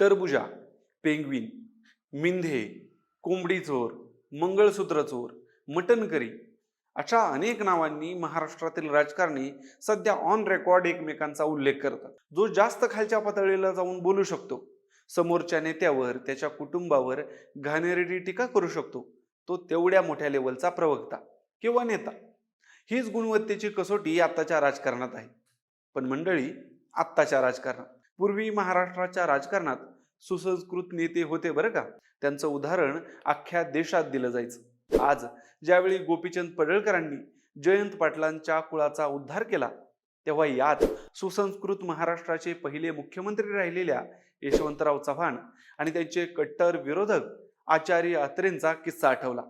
टरबुजा penguin मिंधे कोंबडी चोर मंगळसूत्र चोर मटन करी अशा अनेक नावांनी महाराष्ट्रातील राजकारणी सध्या ऑन रेकॉर्ड एकमेकांचा उल्लेख करतात. जो जास्त खालच्या पातळीला जाऊन बोलू शकतो समोरच्या नेत्यावर त्याच्या कुटुंबावर घाणेरडी टीका करू शकतो तो तेवढ्या मोठ्या लेवलचा प्रवक्ता किंवा नेता. हीच गुणवत्तेची कसोटी आत्ताच्या राजकारणात आहे. पण मंडळी आत्ताच्या राजकारणात. पूर्वी महाराष्ट्राच्या राजकारणात सुसंस्कृत नेते होते बरं का? त्यांचं उदाहरण अख्ख्या देशात दिलं जायचं. आज ज्यावेळी गोपीचंद पडळकरांनी जयंत पाटलांच्या कुळाचा उद्धार केला तेव्हा यात सुसंस्कृत महाराष्ट्राचे पहिले मुख्यमंत्री राहिलेल्या यशवंतराव चव्हाण आणि त्यांचे कट्टर विरोधक आचार्य अत्रेंचा किस्सा आठवला.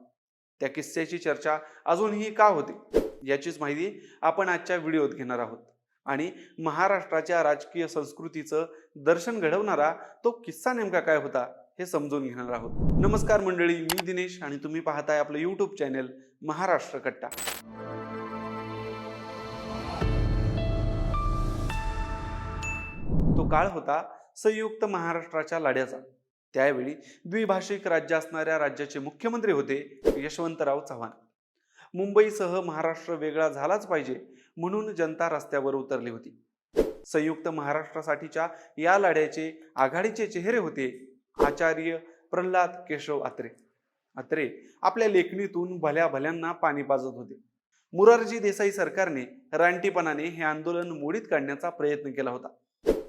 त्या किस्स्याची चर्चा अजूनही का होते? याचीच माहिती आपण आजच्या व्हिडिओत घेणार आहोत. आणि महाराष्ट्राच्या राजकीय संस्कृतीचं दर्शन घडवणारा तो किस्सा नेमका काय होता हे समजून घेणार आहोत. नमस्कार मंडळी मी दिनेश आणि तुम्ही पाहताय आपलं युट्यूब चॅनेल महाराष्ट्र कट्टा. तो काळ होता संयुक्त महाराष्ट्राच्या लढ्याचा त्यावेळी द्विभाषिक राज्य असणाऱ्या राज्याचे मुख्यमंत्री होते यशवंतराव चव्हाण. मुंबईसह महाराष्ट्र वेगळा झालाच पाहिजे म्हणून जनता रस्त्यावर उतरली होती. संयुक्त महाराष्ट्रासाठीच्या या लढ्याचे आघाडीचे चेहरे होते आचार्य प्रल्हाद केशव अत्रे अत्रे आपल्या लेखणीतून भल्या भल्यांना पाणी पाजत होते. मुरारजी देसाई सरकारने रानटीपणाने हे आंदोलन मोडीत काढण्याचा प्रयत्न केला होता.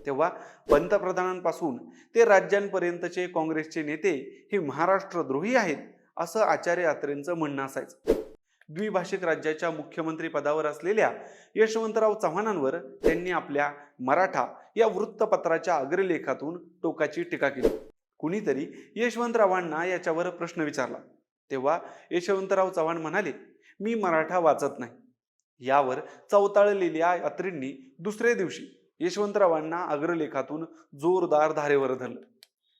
तेव्हा पंतप्रधानांपासून ते राज्यांपर्यंतचे काँग्रेसचे नेते हे महाराष्ट्रद्रोही आहेत असं आचार्य अत्रेंचं म्हणणं असायचं. द्विभाषिक राज्याच्या मुख्यमंत्री पदावर असलेल्या यशवंतराव चव्हाणांवर त्यांनी आपल्या मराठा या वृत्तपत्राच्या अग्रलेखातून टोकाची टीका केली. कुणीतरी यशवंतरावांना याच्यावर प्रश्न विचारला. तेव्हा यशवंतराव चव्हाण म्हणाले मी मराठा वाचत नाही. यावर चवताळलेल्या अत्रींनी दुसऱ्या दिवशी यशवंतरावांना अग्रलेखातून जोरदार धारेवर धरलं.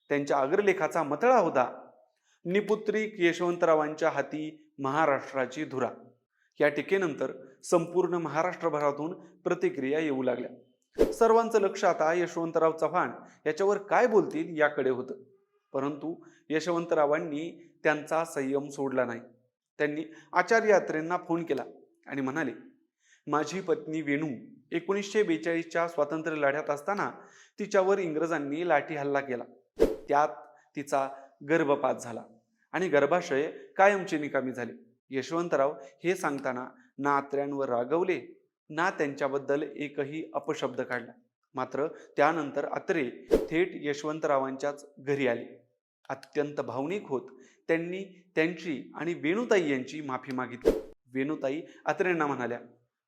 त्यांच्या अग्रलेखाचा मतळा होता निपुत्रिक यशवंतरावांच्या हाती महाराष्ट्राची धुरा. या टीकेनंतर संपूर्ण महाराष्ट्रभरातून प्रतिक्रिया येऊ लागल्या. सर्वांचं लक्ष आता यशवंतराव चव्हाण याच्यावर काय बोलतील याकडे होतं. परंतु यशवंतरावांनी त्यांचा संयम सोडला नाही. त्यांनी आचार्य यात्रेंना फोन केला आणि म्हणाले माझी पत्नी वेणू एकोणीसशे बेचाळीसच्या स्वातंत्र्य लढ्यात असताना तिच्यावर इंग्रजांनी लाठी हल्ला केला. त्यात तिचा गर्भपात झाला. आणि गर्भाशय कायमची निकामी झाली. यशवंतराव हे सांगताना ना आत्र्यांवर रागवले. ना त्यांच्याबद्दल एकही अपशब्द काढला. मात्र त्यानंतर अत्रे थेट यशवंतरावांच्याच घरी आले. अत्यंत भावनिक होत त्यांनी त्यांची आणि वेणुताई यांची माफी मागितली. वेणुताई अत्रेंना म्हणाल्या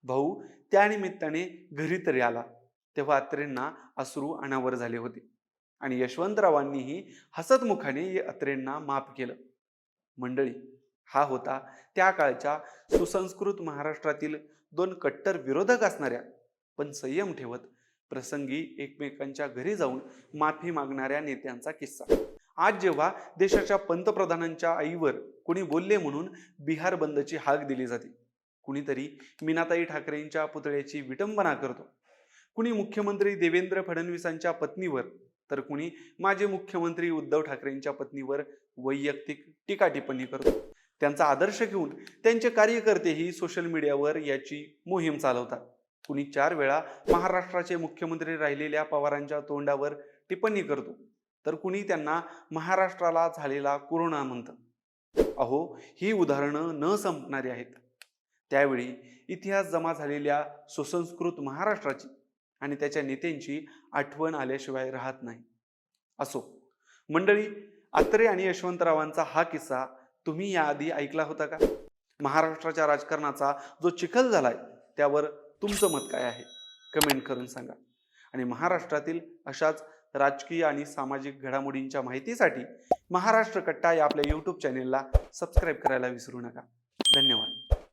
भाऊ त्यानिमित्ताने घरी तरी आला. तेव्हा अत्रेंना अश्रू अनावर झाले होते. आणि यशवंतरावांनीही हसतमुखाने अत्रेंना माफ केलं. मंडळी हा होता त्या काळच्या सुसंस्कृत महाराष्ट्रातील दोन कट्टर विरोधक असणाऱ्या पण संयम ठेवत प्रसंगी एकमेकांच्या घरी जाऊन माफी मागणाऱ्या नेत्यांचा किस्सा. आज जेव्हा देशाच्या पंतप्रधानांच्या आईवर कोणी बोलले म्हणून बिहार बंदची हाक दिली जाते कुणीतरी मीनाताई ठाकरेंच्या पुतळ्याची विटंबना करतो. कुणी मुख्यमंत्री देवेंद्र फडणवीसांच्या पत्नीवर तर कुणी? माजी मुख्यमंत्री उद्धव ठाकरेंच्या पत्नीवर वैयक्तिक टीका टिप्पणी करतो. त्यांचा आदर्श घेऊन त्यांचे कार्यकर्तेही सोशल मीडियावर याची मोहीम चालवतात. कुणी चार वेळा महाराष्ट्राचे मुख्यमंत्री राहिलेल्या पवारांच्या तोंडावर टिप्पणी करतो तर कुणी त्यांना महाराष्ट्राला झालेला कोरोना म्हणतं. अहो ही उदाहरणं न संपणारी आहेत. त्यावेळी इतिहास जमा झालेल्या सुसंस्कृत महाराष्ट्राची आणि त्याच्या नेत्यांची आठवण आल्याशिवाय राहत नाही. असो मंडळी अत्रे आणि यशवंतरावांचा हा किस्सा तुम्ही याआधी ऐकला होता का? महाराष्ट्राच्या राजकारणाचा जो चिखल झालाय त्यावर तुमचं मत काय आहे? कमेंट करून सांगा. आणि महाराष्ट्रातील अशाच राजकीय आणि सामाजिक घडामोडींच्या माहितीसाठी महाराष्ट्र कट्टा या आपल्या यूट्यूब चॅनेलला सबस्क्राईब करायला विसरू नका. धन्यवाद.